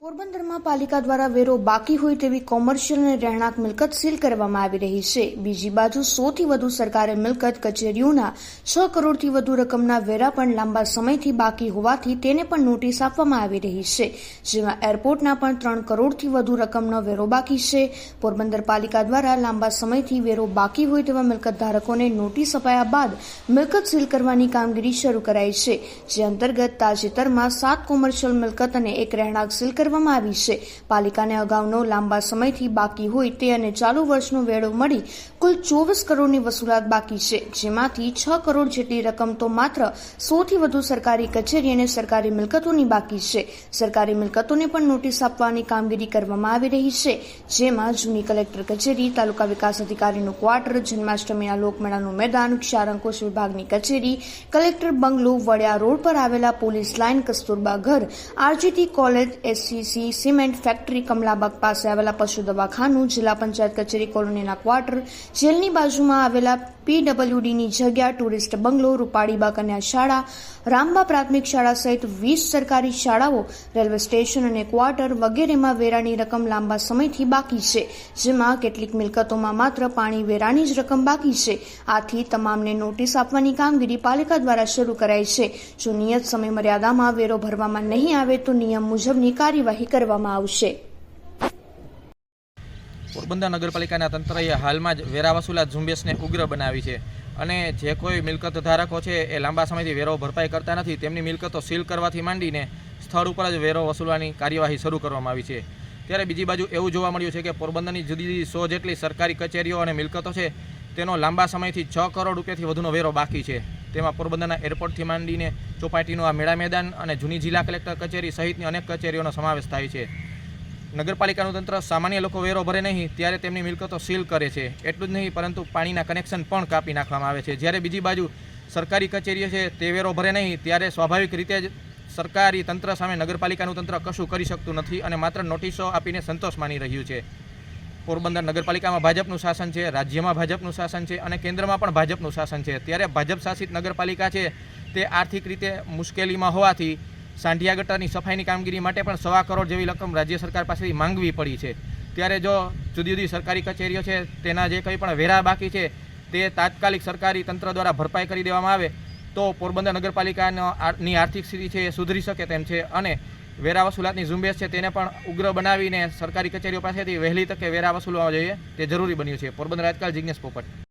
પોરબંદરમાં પાલિકા દ્વારા વેરો બાકી હોય તેવી કોમર્શિયલ અને રહેણાંક મિલકત સીલ કરવામાં આવી રહી છે. બીજી બાજુ સોથી વધુ સરકારી મિલકત કચેરીઓના છ કરોડથી વધુ રકમના વેરા પણ લાંબા સમયથી બાકી હોવાથી તેને પણ નોટિસ આપવામાં આવી રહી છે. જેમાં એરપોર્ટના પણ ત્રણ કરોડથી વધુ રકમનો વેરો બાકી છે. પોરબંદર પાલિકા દ્વારા લાંબા સમયથી વેરો બાકી હોય તેવા મિલકત ધારકોને નોટિસ અપાયા બાદ મિલકત સીલ કરવાની કામગીરી શરૂ કરાઈ છે. જે અંતર્ગત તાજેતરમાં સાત કોમર્શિયલ મિલકત અને એક રહેણાંક સીલ કરવામાં આવી છે. પાલિકાને અગાઉનો લાંબા સમયથી બાકી હોય તે અને ચાલુ વર્ષનો વેળો મળી કુલ ચોવીસ કરોડની વસૂલાત બાકી છે. જેમાંથી છ કરોડ જેટલી રકમ તો માત્ર સોથી વધુ સરકારી કચેરી અને સરકારી મિલકતોની બાકી છે. સરકારી મિલકતોને પણ નોટિસ આપવાની કામગીરી કરવામાં આવી રહી છે. જેમાં જૂની કલેક્ટર કચેરી, તાલુકા વિકાસ અધિકારીનું ક્વાર્ટર જન્માષ્ટમીના લોકમેળાનું મેદાન ક્ષારંકોશ વિભાગની કચેરી, કલેક્ટર બંગલો, વડિયા રોડ પર આવેલા પોલીસ લાઇન, કસ્તુરબા ઘર, RGT college SCC cement factory Kamalabag પાસે આવેલા પશુ દવાખાનું જિલ્લા પંચાયત કચેરી કોલોનીના ક્વાર્ટર જેલની બાજુમાં આવેલા પીડબ્લ્યુડીની જગ્યા, ટુરિસ્ટ બંગલો, રૂપાળીબા કન્યા શાળા, રામબા પ્રાથમિક શાળા સહિત વીસ સરકારી શાળાઓ, રેલવે સ્ટેશન અને ક્વાર્ટર વગેરેમાં વેરાની રકમ લાંબા સમયથી બાકી છે, જેમાં કેટલીક મિલકતોમાં માત્ર પાણી વેરાની જ રકમ બાકી છે. આથી તમામને નોટિસ આપવાની કામગીરી પાલિકા દ્વારા શરૂ કરાઈ છે. જો નિયત સમય મર્યાદામાં વેરો ભરવામાં નહીં આવે તો નિયમ મુજબની કાર્યવાહી કરવામાં આવશે. પોરબંદર નગરપાલિકાના તંત્રએ હાલમાં જ વેરા વસૂલાત ઝુંબેશને ઉગ્ર બનાવી છે અને જે કોઈ મિલકત ધારકો છે એ લાંબા સમયથી વેરો ભરપાઈ કરતા નથી, તેમની મિલકતો સીલ કરવાથી માંડીને સ્થળ ઉપર જ વેરો વસૂલવાની કાર્યવાહી શરૂ કરવામાં આવી છે. ત્યારે બીજી બાજુ એવું જોવા મળ્યું છે કે પોરબંદરની જુદી જુદી સો જેટલી સરકારી કચેરીઓ અને મિલકતો છે, તેનો લાંબા સમયથી છ કરોડ રૂપિયાથી વધુનો વેરો બાકી છે. તેમાં પોરબંદરના એરપોર્ટથી માંડીને ચોપાટીનું આ મેળા મેદાન અને જૂની જિલ્લા કલેક્ટર કચેરી સહિતની અનેક કચેરીઓનો સમાવેશ થાય છે. નગરપાલિકાનું તંત્ર સામાન્ય લોકો વેરો ભરે નહીં, ત્યારે તેમની મિલકતો સીલ કરે છે. એટલું જ નહીં, પરંતુ પાણીના કનેક્શન પણ કાપી નાખવામાં આવે છે. જ્યારે બીજી બાજુ સરકારી કચેરીઓ છે, તે વેરો ભરે નહીં, ત્યારે સ્વાભાવિક રીતે જ સરકારી તંત્ર સામે નગરપાલિકાનું તંત્ર કશું કરી શકતું નથી અને માત્ર નોટિસો આપીને સંતોષ માની રહ્યું છે. પોરબંદર નગરપાલિકામાં ભાજપનું શાસન છે, રાજ્યમાં ભાજપનું શાસન છે અને કેન્દ્રમાં પણ ભાજપનું શાસન છે. ત્યારે ભાજપ શાસિત નગરપાલિકા છે, તે આર્થિક રીતે મુશ્કેલીમાં હોવાથી સાંઢિયા ગટરની સફાઈની કામગીરી માટે પણ સવા કરોડ જેવી રકમ રાજ્ય સરકાર પાસેથી માંગવી પડી છે. ત્યારે જો જુદી જુદી સરકારી કચેરીઓ છે, તેના જે કંઈ પણ વેરા બાકી છે, તે તાત્કાલિક સરકારી તંત્ર દ્વારા ભરપાઈ કરી દેવામાં આવે, તો પોરબંદર નગરપાલિકાની આર્થિક સ્થિતિ છે એ સુધરી શકે તેમ છે અને વેરા વસૂલાતની ઝુંબેશ છે તેને પણ ઉગ્ર બનાવીને સરકારી કચેરીઓ પાસેથી વહેલી તકે વેરા વસૂલવા જોઈએ. તે જરૂરી બન્યું છે. પોરબંદર આજકાલ જિજ્ઞેશ પોપટ.